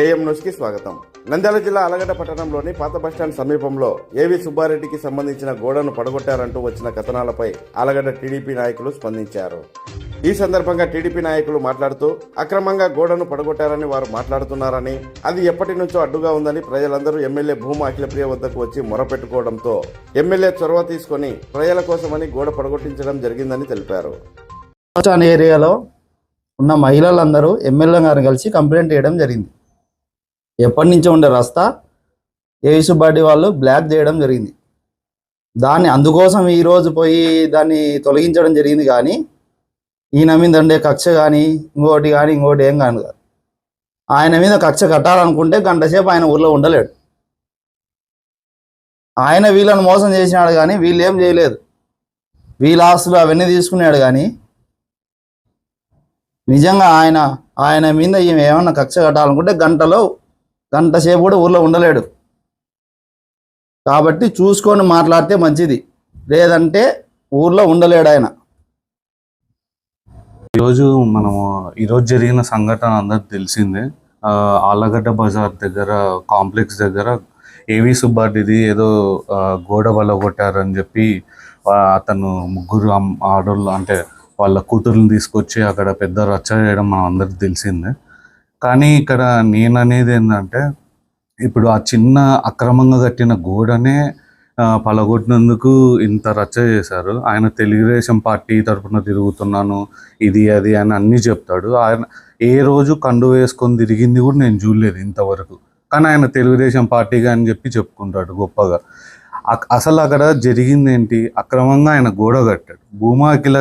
AM న్యూస్కి స్వాగతం. నంద్యాల జిల్లా అలగడ్డ పట్టణంలోని పాత బస్టాండ్ సమీపంలో ఏవి సుబ్బారెడ్డికి సంబంధించిన గోడను పడగొట్టారంటూ వచ్చిన కథనాలపై అలగడ్డ టీడీపీ నాయకులు స్పందించారు. ఈ సందర్భంగా టీడీపీ నాయకులు మాట్లాడుతూ అక్రమంగా గోడను పడగొట్టారని వారు మాట్లాడుతున్నారని అది ఎప్పటి నుంచో అడ్డుగా ఉందని ప్రజలందరూ ఎమ్మెల్యే భూమా అఖిలప్రియ వద్దకు వచ్చి మొరపెట్టుకోవడంతో ఎమ్మెల్యే చొరవ తీసుకొని ప్రజల కోసమని గోడ పడగొట్టించడం జరిగిందని తెలిపారు. ఏరియాలో ఉన్న మహిళలందరూ ఎమ్మెల్యే గారిని కలిసి కంప్లైంట్ చేయడం జరిగింది. ఎప్పటి నుంచో ఉండే రస్తా ఏవి వాళ్ళు బ్లాక్ చేయడం జరిగింది. దాన్ని అందుకోసం ఈరోజు పోయి దాన్ని తొలగించడం జరిగింది కానీ ఈయన మీద ఉండే కక్ష కానీ ఇంకోటి కానీ ఇంకోటి ఏం కాను కాదు. ఆయన మీద కక్ష కట్టాలనుకుంటే గంట సేపు ఆయన ఊర్లో ఉండలేడు. ఆయన వీళ్ళని మోసం చేసినాడు కానీ వీళ్ళు ఏం చేయలేదు. వీళ్ళ ఆస్తులు అవన్నీ తీసుకున్నాడు కానీ నిజంగా ఆయన ఆయన మీద ఈమె ఏమన్నా కక్ష కట్టాలనుకుంటే గంటలో గంట సేపు కూడా ఊర్లో ఉండలేడు. కాబట్టి చూసుకొని మాట్లాడితే మంచిది. లేదంటే ఊర్లో ఉండలేడు ఆయన. ఈరోజు మనము ఈరోజు జరిగిన సంఘటన అందరికి తెలిసిందే. ఆలగడ్డ బజార్ దగ్గర కాంప్లెక్స్ దగ్గర ఏవి సుబ్బారెడ్డిది ఏదో గోడ వల్ల కొట్టారని చెప్పి అతను ముగ్గురు ఆడోళ్ళు అంటే వాళ్ళ కూతుర్ని తీసుకొచ్చి అక్కడ పెద్ద రచ్చ చేయడం మనం అందరికి తెలిసిందే. కానీ ఇక్కడ నేను అనేది ఏంటంటే ఇప్పుడు ఆ చిన్న అక్రమంగా కట్టిన గోడనే పలగొట్టినందుకు ఇంత రచ్చ చేశారు. ఆయన తెలుగుదేశం పార్టీ తరఫున తిరుగుతున్నాను ఇది అది అని అన్నీ చెప్తాడు. ఆయన ఏ రోజు కండు వేసుకొని తిరిగింది కూడా నేను చూడలేదు ఇంతవరకు. కానీ ఆయన తెలుగుదేశం పార్టీగా అని చెప్పి చెప్పుకుంటాడు గొప్పగా. అసలు అక్కడ జరిగింది ఏంటి? అక్రమంగా ఆయన గోడ కట్టాడు. భూమా అఖిల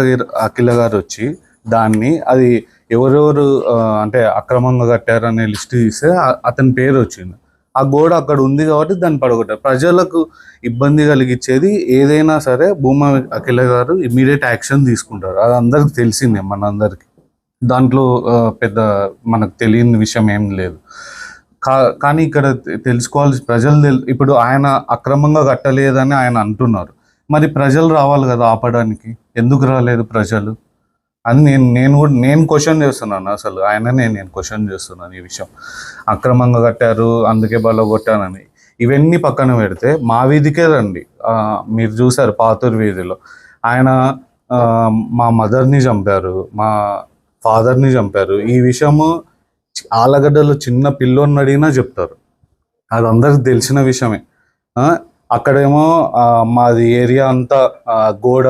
అఖిల గారు వచ్చి దాన్ని అది ఎవరెవరు అంటే అక్రమంగా కట్టారనే లిస్ట్ తీస్తే అతని పేరు వచ్చింది. ఆ గోడ అక్కడ ఉంది కాబట్టి దాన్ని పడగొట్టారు. ప్రజలకు ఇబ్బంది కలిగించేది ఏదైనా సరే భూమా అఖిల గారు ఇమీడియట్ యాక్షన్ తీసుకుంటారు. అది అందరికి తెలిసిందే మనందరికి. దాంట్లో పెద్ద మనకు తెలియని విషయం ఏం లేదు. కా కానీ ఇక్కడ తెలుసుకోవాల్సి ప్రజలు తెల్- ఇప్పుడు ఆయన అక్రమంగా కట్టలేదని ఆయన అంటున్నారు. మరి ప్రజలు రావాలి కదా ఆపడానికి? ఎందుకు రాలేదు ప్రజలు? అని నేను నేను కూడా నేను క్వశ్చన్ చేస్తున్నాను అసలు. ఆయననే నేను క్వశ్చన్ చేస్తున్నాను ఈ విషయం. అక్రమంగా కట్టారు అందుకే బల కొట్టానని. ఇవన్నీ పక్కన పెడితే మా వీధికే రండి. మీరు చూసారు పాతూరు వీధిలో. ఆయన మా మదర్ని చంపారు మా ఫాదర్ని చంపారు. ఈ విషయము ఆలగడ్డలో చిన్న పిల్లోని అడిగినా చెప్తారు. అది అందరికి తెలిసిన విషయమే. అక్కడేమో మాది ఏరియా అంతా గోడ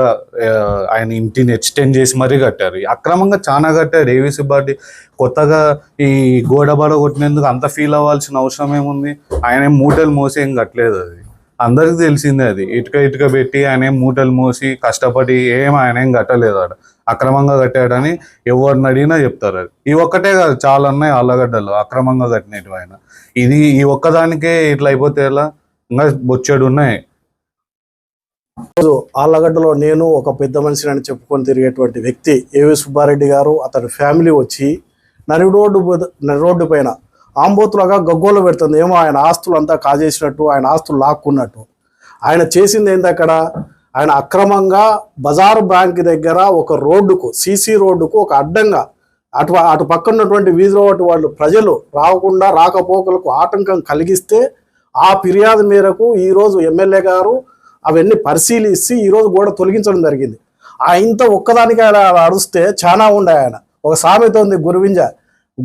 ఆయన ఇంటిని ఎక్స్టెండ్ చేసి మరీ కట్టారు. అక్రమంగా చాలా కట్టారు. ఏవి సుబ్బారెడ్డి కొత్తగా ఈ గోడ బడ కొట్టినందుకు అంత ఫీల్ అవ్వాల్సిన అవసరం ఏముంది? ఆయన ఏం మూటలు మోసి ఏం కట్టలేదు అది. అందరికి తెలిసిందే అది. ఇటుక ఇటుక పెట్టి ఆయన మూటలు మోసి కష్టపడి ఏం ఆయన ఏం కట్టలేదు ఆడ. అక్రమంగా కట్టాడని ఎవరిని అడిగినా చెప్తారు అది. ఈ ఒక్కటే కాదు చాలా ఉన్నాయి ఆళ్ళగడ్డలు అక్రమంగా కట్టినట్టు ఆయన. ఇది ఈ ఒక్కదానికే ఇట్లా అయిపోతే ఎలా? ఇంకా బొచ్చెడు ఉన్నాయి. ఆళ్ళగడ్డలో నేను ఒక పెద్ద మనిషిని అని చెప్పుకొని తిరిగేటువంటి వ్యక్తి ఏవి సుబ్బారెడ్డి గారు అతని ఫ్యామిలీ వచ్చి నరి రోడ్డు నరి రోడ్డు పైన ఆంబోతులాగా గగ్గోలు పెడుతుంది. ఏమో ఆయన ఆస్తులు అంతా కాజేసినట్టు ఆయన ఆస్తులు లాక్కున్నట్టు. ఆయన చేసింది ఏంటి అక్కడ? ఆయన అక్రమంగా బజార్ బ్యాంక్ దగ్గర ఒక రోడ్డుకు సీసీ రోడ్డుకు ఒక అడ్డంగా అటు అటు పక్కన ఉన్నటువంటి వీధిలో వాళ్ళు ప్రజలు రాకుండా రాకపోకలకు ఆటంకం కలిగిస్తే ఆ ఫిర్యాదు మేరకు ఈరోజు ఎమ్మెల్యే గారు అవన్నీ పరిశీలించి ఈరోజు గోడ తొలగించడం జరిగింది. ఆయనతో ఒక్కదానికి ఆయన అరుస్తే చాలా ఉండే ఆయన. ఒక సామెత ఉంది గురువింజ.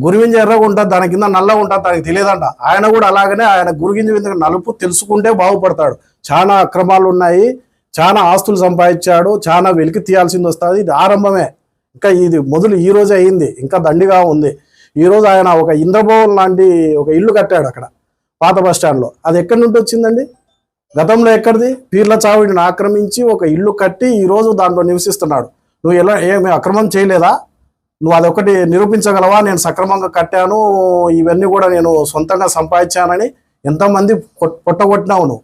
గురువింజ ఎర్రగా ఉంటుంది దాని కింద నల్లగా ఉంటుంది దానికి తెలియదంట. ఆయన కూడా అలాగనే ఆయన గురుగింజ మీద నలుపు తెలుసుకుంటే బాగుపడతాడు. చాలా అక్రమాలు ఉన్నాయి చాలా ఆస్తులు సంపాదించాడు చాలా వెలికి తీయాల్సింది వస్తుంది. ఇది ఆరంభమే. ఇంకా ఇది మొదలు ఈ రోజే అయింది. ఇంకా దండిగా ఉంది. ఈరోజు ఆయన ఒక ఇంద్రభవన్ లాంటి ఒక ఇల్లు కట్టాడు అక్కడ. పాత బస్ స్టాండ్లో. అది ఎక్కడి నుండి వచ్చిందండి? గతంలో ఎక్కడిది? పీర్ల చావిడిని ఆక్రమించి ఒక ఇల్లు కట్టి ఈరోజు దాంట్లో నివసిస్తున్నాడు. నువ్వు ఎలా ఏమి అక్రమం చేయలేదా? నువ్వు అదొకటి నిరూపించగలవా? నేను సక్రమంగా కట్టాను ఇవన్నీ కూడా నేను సొంతంగా సంపాదించానని ఎంతమంది పొట్టగొట్టినావు నువ్వు?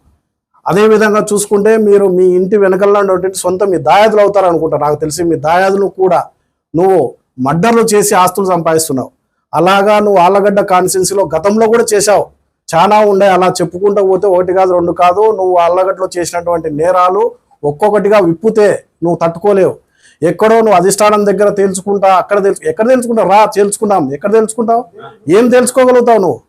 అదేవిధంగా చూసుకుంటే మీరు మీ ఇంటి వెనకల్లో ఉన్నటువంటి సొంత మీ దాయాదులు అవుతారు అనుకుంటా. నాకు తెలిసి మీ దాయాదులు కూడా నువ్వు మర్డర్లు చేసి ఆస్తులు సంపాదిస్తున్నావు. అలాగా నువ్వు ఆళ్ళగడ్డ కాన్స్టిట్యున్సీలో గతంలో కూడా చేశావు. చాలా ఉండే అలా చెప్పుకుంటూ పోతే ఒకటి కాదు రెండు కాదు. నువ్వు అల్లగట్లో చేసినటువంటి నేరాలు ఒక్కొక్కటిగా విప్పితే నువ్వు తట్టుకోలేవు. ఎక్కడో నువ్వు అధిష్టానం దగ్గర తేల్చుకుంటా అక్కడ తెలుసు ఎక్కడ తెలుసుకుంటావు రా తెలుసుకున్నాం ఎక్కడ తెలుసుకుంటావు ఏం తెలుసుకోగలుగుతావు నువ్వు?